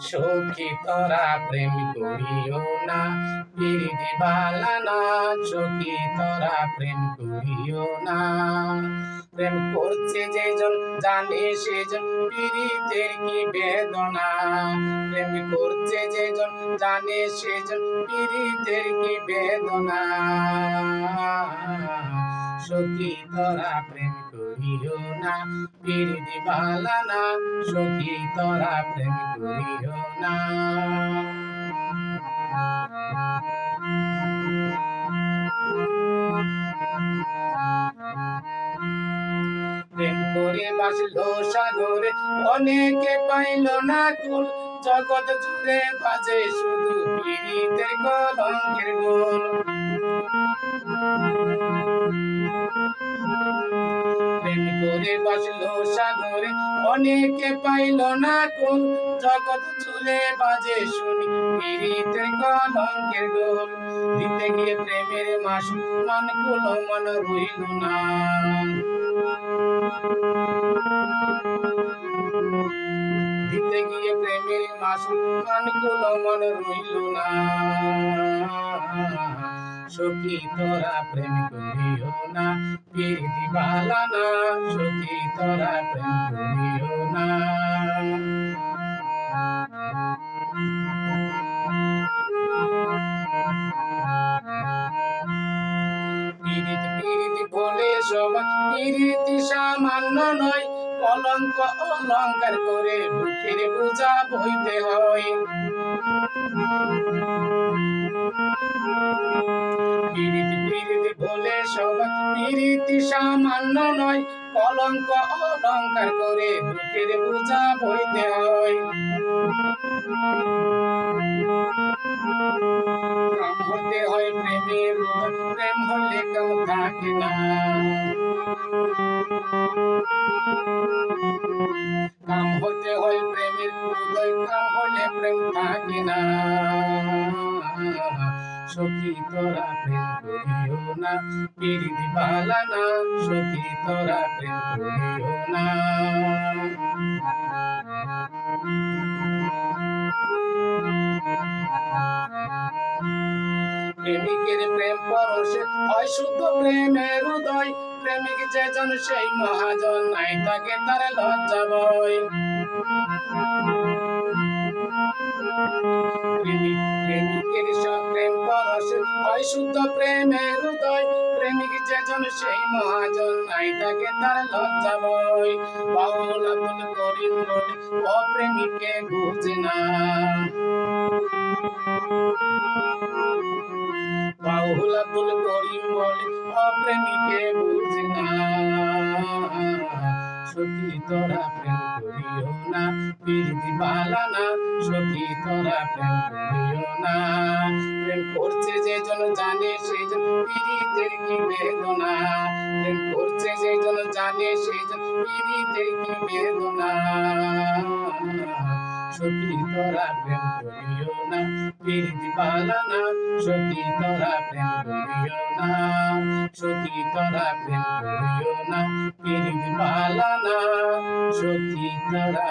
সখী তোরা প্রেম করিও না পিরিতি বালা না, সখী তোরা প্রেম করিও না। প্রেম করছে যেজন, জানে সেজন পীড়িতের কি বেদনা। প্রেম করছে যেজন, জানে সেজন পীড়িতের কি বেদনা। সখী তোরা প্রেম করিও না পীড়িতি বালা না সখী তোরা প্রেম করিও না। প্রেম করে সাগরে, অনেকে পাইল না কুল। জগৎ জুড়ে বাজে শুধু পীড়িতের কলঙ্কের গোল। বাসলো সাগরে। অনেকে পাইল না কুল জগৎ জুড়ে বাজে শুনি। পীড়িতের কলঙ্কের গোল। দিতে গিয়ে প্রেমের মাস। মান কুল, মন রইল না। দিতে গিয়ে প্রেমের মাসুল কানকুল মন রইল না। সখী তোরা প্রেম করিও না পীর দিবালা না তোরা প্রেম করিও না। অলঙ্কার করে বুকের বোঝা বইতে হয়। সামান্য নয়, কলঙ্ক অলঙ্কার করে বুকের বোঝা বইতে হয়। হতে হয় প্রেমের প্রেম হলে কেউ থাকে না। কাম হতে হয় প্রেমের উদয় কাম হলে প্রেম থাকে না। সখী তোরা প্রেম করিও না পিরিতি বালা না সখী তোরা প্রেম করিও না প্রেমিকের প্রেম পরশে হয় শুদ্ধ প্রেমের উদয়। প্রেমিক যেজন সেই মহাজন, নাই তাকে তার লজ্জা বয়। প্রেমিক সেই মহাজন নাই তাকে তার লজ্জা বয় বাউল আব্দুল করিম বলে অপ্রেমিকে বুঝে না। বাউল আব্দুল করিম বলে অপ্রেমিকে বুঝে না। তোরা প্রেম করিও না তোরা প্রেম করিও না। প্রেম করছে জন জানে জন পীড়িতের কি বেদনা সখী তোরা প্রেম করিও না প্রীতি বালা না সখী তোরা প্রেম করিও না সখী তোরা প্রেম করিও না প্রীতি বালা সখী তোরা